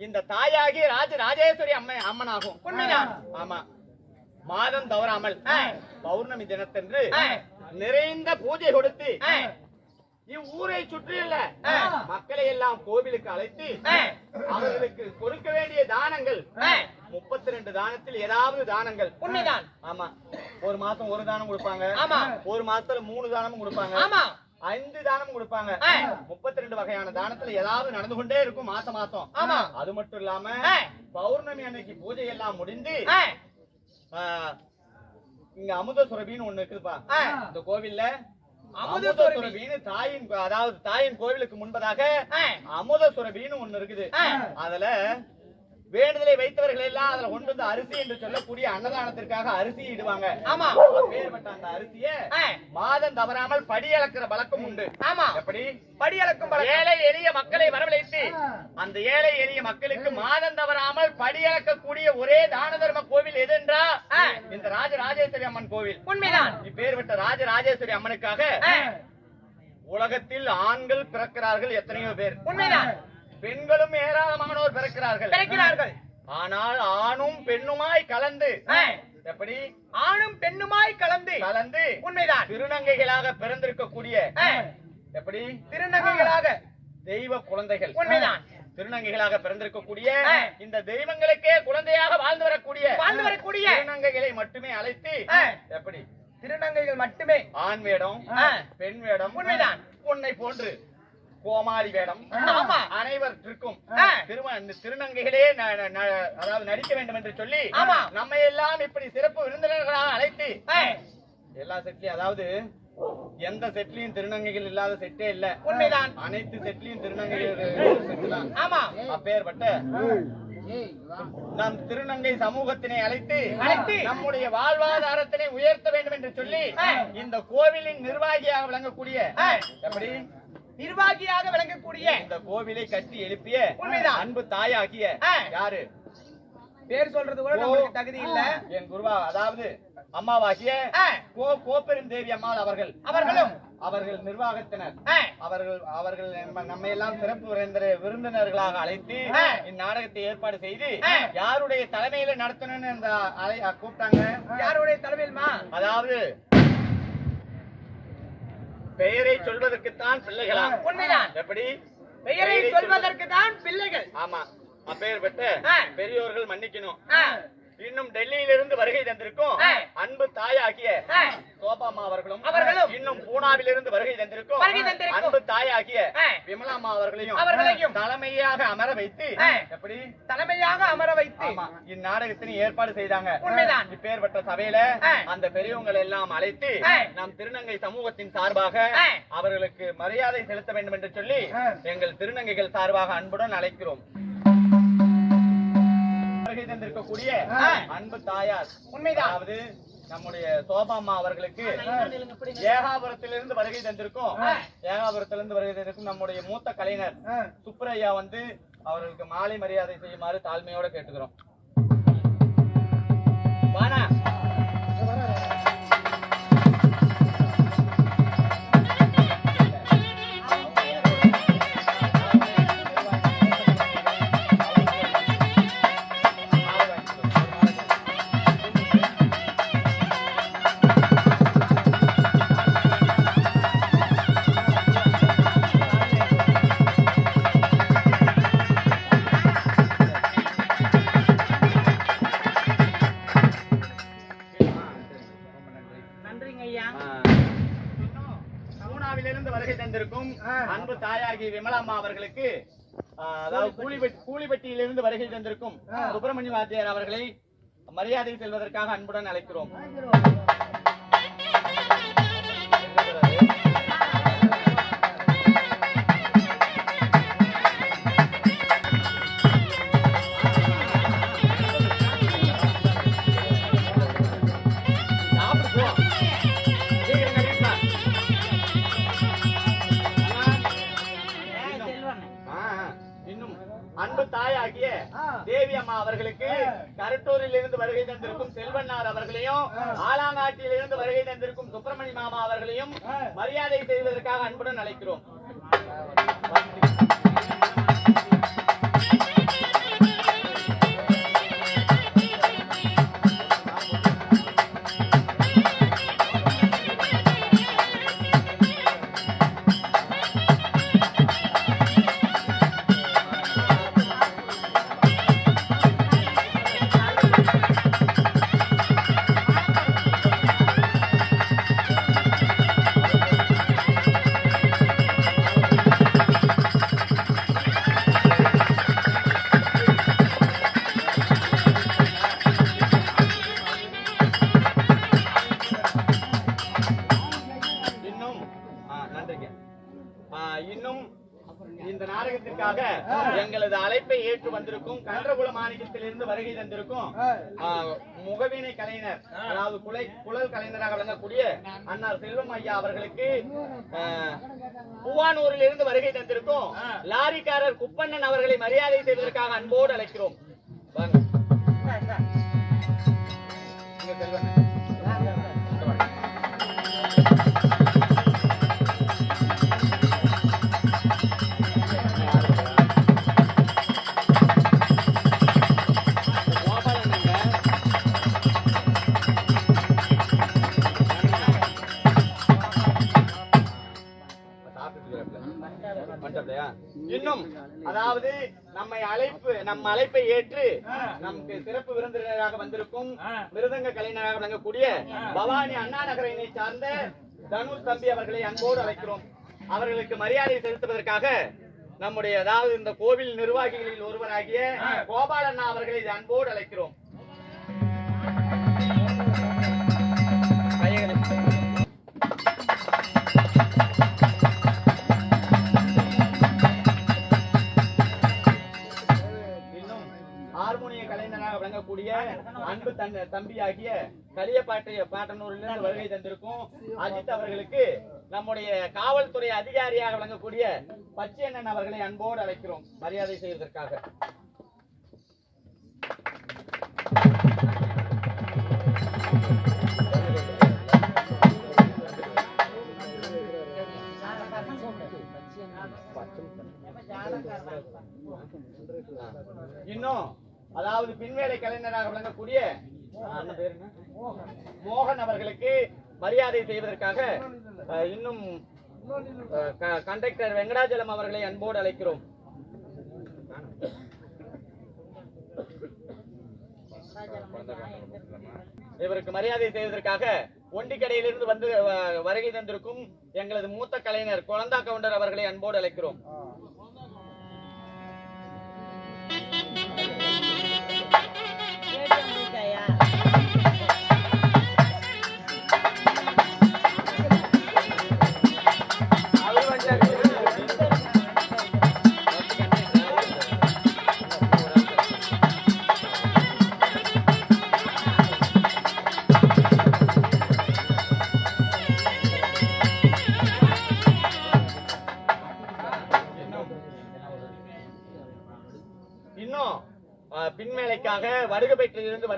இந்த தாயாகி ராஜ ராஜேஸ்வரி அம்மை அம்மனாகும் உண்மைதான். ஆமா மாதம் தவறாமல். பௌர்ணமி தினத்தன்று. நிறைந்த பூஜை கொடுத்து. இவ்வூரை சுற்றியுள்ள. மக்களை எல்லாம் கோவிலுக்கு அழைத்து. அவர்களுக்கு கொடுக்க வேண்டிய தானங்கள். முப்பத்தி ரெண்டு தானத்தில் ஏதாவது தானங்கள் உண்மைதான். ஆமா ஒரு மாசம் ஒரு தானம் கொடுப்பாங்க ஆமா. ஒரு மாசத்துல மூணு தானமும் கொடுப்பாங்க ஆமா ஐந்து தானம் கொடுப்பாங்க. முப்பத்தி ரெண்டு வகையான தானத்துல ஏதாவது நடந்து கொண்டே இருக்கும் மாசம் மாசம் ஆமா. அது மட்டும் இல்லாம. பௌர்ணமி அன்னைக்கு பூஜை எல்லாம் முடிந்து இங்க அமுத சுரபின்னு ஒண்ணு இருக்குதுப்பா. இந்த கோவில்ல அமுத அமுத சுரபி. சுரபின்னு தாயின் அதாவது தாயின் கோவிலுக்கு முன்பதாக. அமுத சுரபின்னு ஒண்ணு இருக்குது. அதுல வேண்டுதலை வைத்தவர்கள் எல்லாம் அதுல கொண்டு வந்து அரிசி என்று சொல்லக்கூடிய அன்னதானத்திற்காக அரிசி இடுவாங்க ஆமா. பேர்பட்ட அந்த அரிசிய. மாதம் தவறாமல் படி அளக்கிற பழக்கம் உண்டு ஆமா எப்படி படி அளக்கும். ஏழை எளிய மக்களை வரவழைத்து அந்த ஏழை எளிய மக்களுக்கு மாதம் தவறாமல் படி அளக்கக்கூடிய ஒரே தான தர்ம கோவில் எது என்றா. இந்த ராஜராஜேஸ்வரி அம்மன் கோவில் உண்மைதான் இப்பேர்பட்ட ராஜராஜேஸ்வரி அம்மனுக்காக. உலகத்தில் ஆண்கள் பிறக்கிறார்கள் எத்தனையோ பேர் உண்மைதான் பெண்களும் ஏராளமானோர் பிறக்கிறார்கள் பிறக்கிறார்கள் ஆனால் ஆணும் பெண்ணுமாய் கலந்து. எப்படி ஆணும் பெண்ணுமாய் கலந்து கலந்து உண்மைதான் திருநங்கைகளாக பிறந்திருக்கக்கூடிய. எப்படி திருநங்கைகளாக தெய்வ குழந்தைகள் உண்மைதான். திருநங்கைகளாக பிறந்திருக்கக்கூடிய. இந்த தெய்வங்களுக்கே குழந்தையாக வாழ்ந்து வரக்கூடிய வாழ்ந்து வரக்கூடிய திருநங்கைகளை மட்டுமே அழைத்து. எப்படி திருநங்கைகள் மட்டுமே ஆண் வேடம். பெண் வேடம் உண்மைதான். உன்னை போன்று கோமாளி வேடம் ஆமா. அனைவருக்கும் திருநங்கைகளே அதாவது நடிக்க வேண்டும் என்று சொல்லி. நம்ம எல்லாம் இப்படி சிறப்பு விருந்தினர்களாக அழைத்து. எல்லா செட்லயும் அதாவது எந்த செட்லயும் திருநங்கைகள் இல்லாத செட்டே இல்ல உண்மைதான். அனைத்து செட்லயும் திருநங்கைகள் ஆமா அப்பேற்பட்ட நம் திருநங்கை சமூகத்தினை அழைத்து அழைத்து நம்முடைய வாழ்வாதாரத்தினை உயர்த்த வேண்டும் என்று சொல்லி. இந்த கோவிலின் நிர்வாகியாக விளங்கக்கூடிய. எப்படி நிர்வாகியாக விளங்கக்கூடிய இந்த கோவிலை கட்டி எழுப்பிய உண்மைதான். அன்பு தாயாகிய. யாரு பேர் சொல்றது கூட நம்மளுக்கு தகுதி இல்ல என் குருவா அதாவது அம்மாவாகிய ஆ. கோ கோப்பெருந்தேவி அம்மாள் அவர்கள் அவர்களும் அவர்கள் நிர்வாகத்தினர். அவர்கள் அவர்கள் நம்ம- எல்லாம் சிறப்பு விருந்தினர் விருந்தினர்களாக அழைத்து. இந்நாடகத்தை ஏற்பாடு செய்து. யாருடைய தலைமையில நடத்தணும்னு இந்த கூப்பிட்டாங்க யாருடைய தலைமையில்மா அதாவது பெயரை சொல்வதற்குத்தான் பிள்ளைகளா உண்மைதான். எப்படி பெயரை சொல்வதற்கு தான் பிள்ளைகள் ஆமா அப்பேற்பட்ட. பெரியோர்கள் மன்னிக்கணும். இன்னும் டெல்லியிலிருந்து வருகை தந்திருக்கும். அன்பு தாயாகிய. சோபாமா அவர்களும் அவர்களும் இன்னும் பூனாவிலிருந்து வருகை தந்திருக்கும். அன்பு தாயாகிய. விமலாமா அவர்களையும் அவர்களையும் தலைமையாக அமர வைத்து. எப்படி தலைமையாக அமர வைத்து இந்நாடகத்தின் ஏற்பாடு செய்தாங்க உண்மைதான். இப்பேற்பட்ட சபையில. அந்த பெரியவங்களை எல்லாம் அழைத்து. நம் திருநங்கை சமூகத்தின் சார்பாக. அவர்களுக்கு மரியாதை செலுத்த வேண்டும் என்று சொல்லி. எங்கள் திருநங்கைகள் சார்பாக அன்புடன் அழைக்கிறோம் ஆ. அன்பு தாயார் உண்மைதான். அதாவது நம்முடைய சோபாம்மா அவர்களுக்கு ஏகாபுரத்திலிருந்து வருகை தந்திருக்கும். ஏகாபுரத்திலிருந்து வருகை தந்திருக்கும் நம்முடைய மூத்த கலைஞர் சுப்பரையா வந்து அவர்களுக்கு மாலை மரியாதை செய்யுமாறு தாழ்மையோட கேட்டுக்கிறோம். பூனாவிலிருந்து வருகை தந்திருக்கும் அன்பு தாயாகி விமலாம்மா அவர்களுக்கு அதாவது கூலிபட்டி கூலிபட்டியிலிருந்து வருகை தந்திருக்கும் சுப்பிரமணிய வாத்தியார் அவர்களை மரியாதை செல்வதற்காக அன்புடன் அழைக்கிறோம். அம்மா அவர்களுக்கு கரட்டூரில் இருந்து வருகை தந்திருக்கும் செல்வன்னார் அவர்களையும் ஆலாங்காட்டியில் இருந்து வருகை தந்திருக்கும் சுப்பிரமணி மாமா அவர்களையும் மரியாதை செய்வதற்காக அன்புடன் அழைக்கிறோம். இன்னும் இந்த நாடகத்திற்காக எங்களது அழைப்பை ஏற்று வந்திருக்கும் கன்றகுல மாநிலத்திலிருந்து வருகை தந்திருக்கும் முகவினை கலைஞர் அதாவது குலை குழல் கலைஞராக விளங்கக்கூடிய அன்னார் செல்வம் ஐயா அவர்களுக்கு பூவானூரில் இருந்து வருகை தந்திருக்கும் லாரிக்காரர் குப்பண்ணன் அவர்களை மரியாதை செய்வதற்காக அன்போடு அழைக்கிறோம். வாங்க. நம் அழைப்பை ஏற்று நமக்கு சிறப்பு விருந்தினராக வந்திருக்கும் மிருதங்க கலைஞராக விளங்கக்கூடிய பவானி அண்ணா நகரினை சார்ந்த தனுஷ் தம்பி அவர்களை அன்போடு அழைக்கிறோம். அவர்களுக்கு மரியாதை செலுத்துவதற்காக நம்முடைய அதாவது இந்த கோவில் நிர்வாகிகளில் ஒருவராகிய கோபாலண்ணா அவர்களை அன்போடு அழைக்கிறோம். விளங்கக்கூடிய அன்பு தன் தம்பியாகிய கலியப்பாட்டு பாட்டனூரிலிருந்து வருகை தந்திருக்கும் அஜித் அவர்களுக்கு நம்முடைய காவல்துறை அதிகாரியாக வழங்கக்கூடிய பச்சையண்ணன் அவர்களை அன்போடு அழைக்கிறோம். மரியாதை செய்வதற்காக. இன்னும் அதாவது பின்வேலை கலைஞராக விளங்கக்கூடிய மோகன் அவர்களுக்கு மரியாதை செய்வதற்காக இன்னும் க- கண்டக்டர் வெங்கடாச்சலம் அவர்களை அன்போடு அழைக்கிறோம். இவருக்கு மரியாதை செய்வதற்காக ஒண்டிக்கடையிலிருந்து வந்து வருகை தந்திருக்கும் எங்களது மூத்த கலைஞர் குழந்தா கவுண்டர் அவர்களை அன்போடு அழைக்கிறோம்.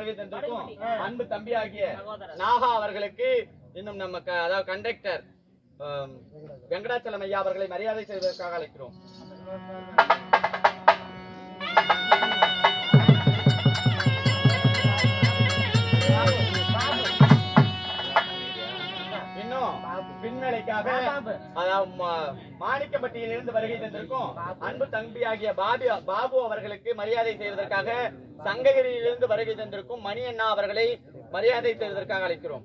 வருகை தந்திருக்கும். அன்பு தம்பியாகிய நாகா அவர்களுக்கு இன்னும் நம்ம அதாவது கண்டக்டர் வெங்கடாச்சலம் ஐயா அவர்களை மரியாதை செய்வதற்காக அழைக்கிறோம். பின்வேலைக்காக அதாவது மா- மாணிக்கப்பட்டியிலிருந்து வருகை தந்திருக்கும் அன்பு தம்பியாகிய பாபி பாபு அவர்களுக்கு மரியாதை செய்வதற்காக சங்ககிரியிலிருந்து வருகை தந்திருக்கும் மணி அண்ணா அவர்களை மரியாதை செய்வதற்காக அழைக்கிறோம்.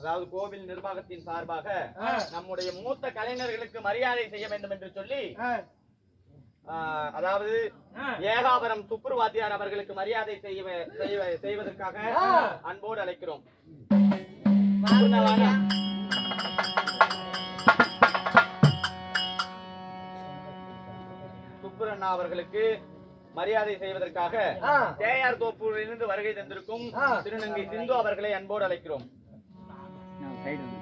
அதாவது கோவில் நிர்வாகத்தின் சார்பாக நம்முடைய மூத்த கலைஞர்களுக்கு மரியாதை செய்ய வேண்டும் என்று சொல்லி அதாவது ஏகாபரம் சுப்புருவாத்தியார் அவர்களுக்கு மரியாதை செய்ய செய்வ- செய்வதற்காக அன்போடு அழைக்கிறோம். சுப்புரண்ணா அவர்களுக்கு மரியாதை செய்வதற்காக தேயார் தோப்பூரிலிருந்து வருகை தந்திருக்கும் திருநங்கை சிந்து அவர்களை அன்போடு அழைக்கிறோம். இன்னும்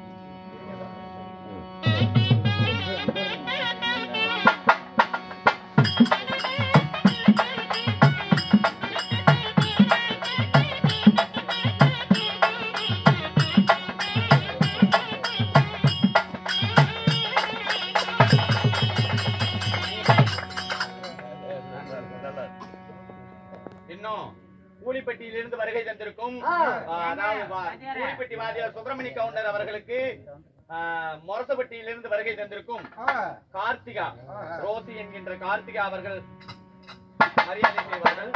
மொரசப்பட்டியிலிருந்து வருகை தந்திருக்கும் கார்த்திகா ரோசி என்கின்ற கார்த்திகா அவர்கள் மரியாதை செய்வார்கள்.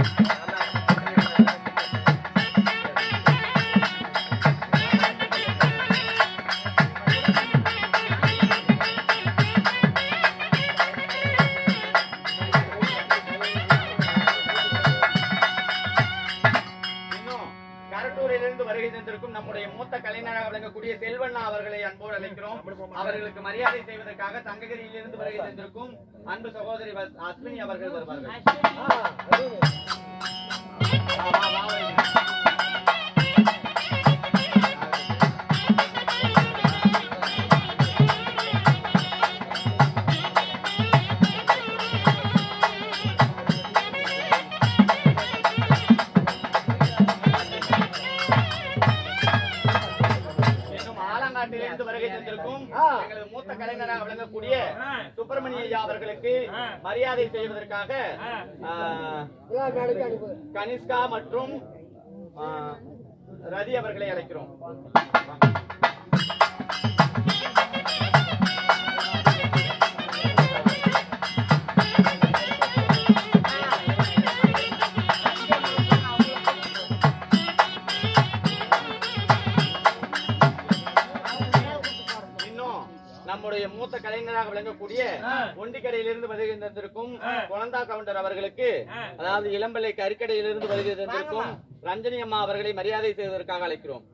செல்வண்ணா அவர்களை அன்போடு அழைக்கிறோம். அவர்களுக்கு மரியாதை செய்வதற்காக சங்ககிரியிலிருந்து வருகை தந்திருக்கும் அன்பு சகோதரி அஸ்வினி அவர்கள் வருவார்கள். மரியாதை செய்வதற்காக கனிஷ்கா மற்றும் ரதி அவர்களை அழைக்கிறோம். கலைஞராக விளங்கக்கூடிய ஒண்டிக்கடையிலிருந்து வருகை தந்திருக்கும் குழந்தா கவுண்டர் அவர்களுக்கு அதாவது இளம்பலை கறிக்கடையிலிருந்து வருகை தந்திருக்கும் ரஞ்சனி அம்மா அவர்களை மரியாதை செய்வதற்காக அழைக்கிறோம்.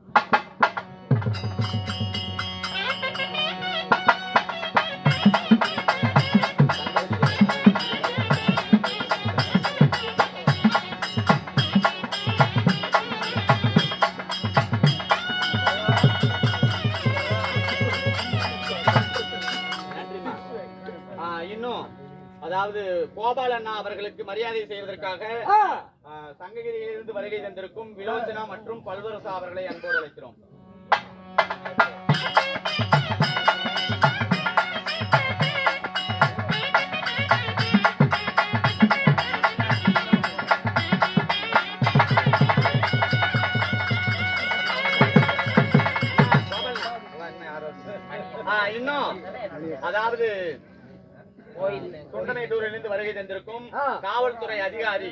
அதாவது கோபால் அண்ணா அவர்களுக்கு மரியாதை செய்வதற்காக ஆ, சங்ககிரியிலிருந்து வருகை தந்திருக்கும் விலோச்சனா மற்றும் பல்வரசா அவர்களை அன்போடு அழைக்கிறோம். ஆ, இன்னும் அதாவது தொண்டமேட்டூரிலிருந்து வருகை தந்திருக்கும் காவல்துறை அதிகாரி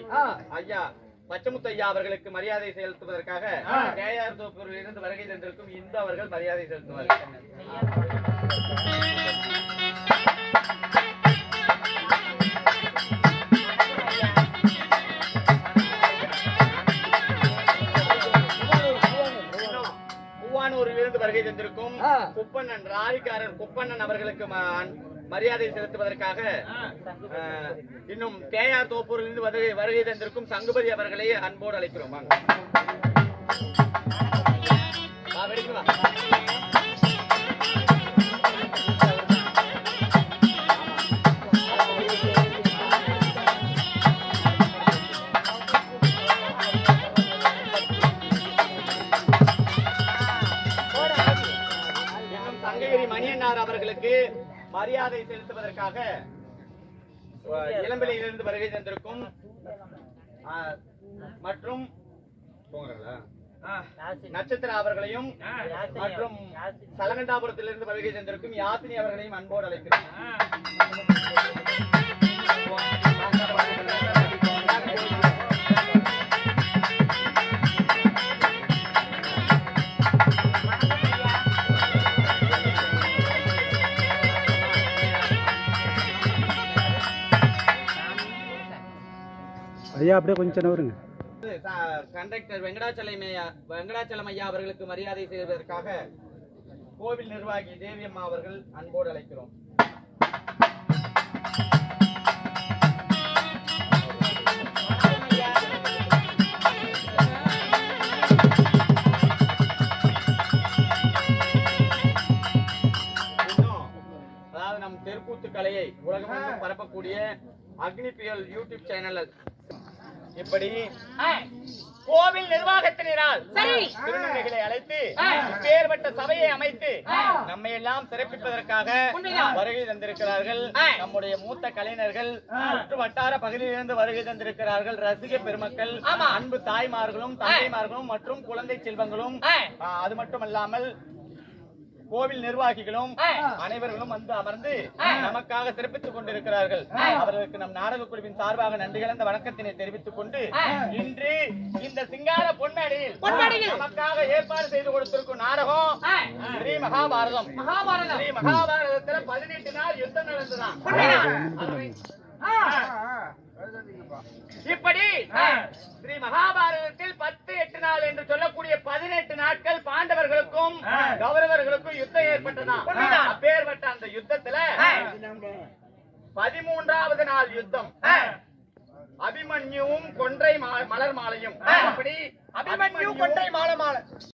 ஐயா பச்சமுத்து ஐயா அவர்களுக்கு மரியாதை செலுத்துவதற்காக கேஆர் தோப்பூரில் இருந்து வருகை தந்திருக்கும் இந்து அவர்கள் மரியாதை செலுத்துவார்கள். இன்னும் மூவானூரில் இருந்து வருகை தந்திருக்கும் குப்பண்ணன் ராரிக்காரர் குப்பண்ணன் அவர்களுக்கு மரியாதை செலுத்துவதற்காக இன்னும் கேஆர் தோப்பூரில் இருந்து வருகை வருகை தந்திருக்கும் சங்குபதி அவர்களை அன்போடு அழைக்கிறோம். வாங்க. மரியாதை செலுத்துவதற்காக அஹ், இளம்பிள்ளையிலிருந்து வருகை தந்திருக்கும் மற்றும் நட்சத்திர அவர்களையும் மற்றும் சலகண்டாபுரத்திலிருந்து வருகை தந்திருக்கும் யாசினி அவர்களையும் அன்போடு அழைக்கிறோம் ஐயா அப்படியே கொஞ்சம் வருங்க. கண்டக்டர் வெங்கடாச்சலம் வெங்கடாச்சலம் ஐயா அவர்களுக்கு மரியாதை செய்வதற்காக கோவில் நிர்வாகி தேவியம்மா அவர்கள் அன்போடு அழைக்கிறோம். அதாவது நம் தெருக்கூத்து கலையை உலகமாக பரப்பக்கூடிய அக்னி புயல் யூடியூப் சேனல் இப்படி கோவில் நிர்வாகத்தினரால். திருநங்கைகளை அழைத்து இப்பேற்பட்ட சபையை அமைத்து நம்மை எல்லாம் சிறப்பிப்பதற்காக. வருகை தந்திருக்கிறார்கள். நம்முடைய மூத்த கலைஞர்கள் சுற்று வட்டார பகுதியிலிருந்து வருகை தந்திருக்கிறார்கள். ரசிக பெருமக்கள் அன்பு தாய்மார்களும் தந்தைமார்களும் மற்றும் குழந்தை செல்வங்களும். அது மட்டுமல்லாமல் கோவில் நிர்வாகிகளும் அனைவர்களும் வந்து அமர்ந்து நமக்காக சிறப்பித்துக் கொண்டிருக்கிறார்கள். அவர்களுக்கு நம் நாடக குழுவின் சார்பாக நன்றி கலந்த வணக்கத்தினை தெரிவித்துக் கொண்டு இன்று இந்த சிங்கார பொன்மேடையில் நமக்காக ஏற்பாடு செய்து கொடுத்திருக்கும் நாடகம் ஸ்ரீ மகாபாரதம். மகாபாரதம். ஸ்ரீ மகாபாரதத்துல பதினெட்டு நாள் யுத்தம் நடந்துதான் இப்படி ஸ்ரீ மகாபாரதத்தில் பத்து எட்டு நாள் என்று சொல்லக்கூடிய பதினெட்டு நாட்கள் பாண்டவர்களுக்கும் கௌரவர்களுக்கும் யுத்தம் ஏற்பட்டதா? உண்மைதான். அப்பேற்பட்ட அந்த யுத்தத்துல பதிமூன்றாவது நாள் யுத்தம். அபிமன்யுவும் கொன்றை மலர் மாலையும். அப்படி அபிமன்யு கொண்டை மாலை மாலை.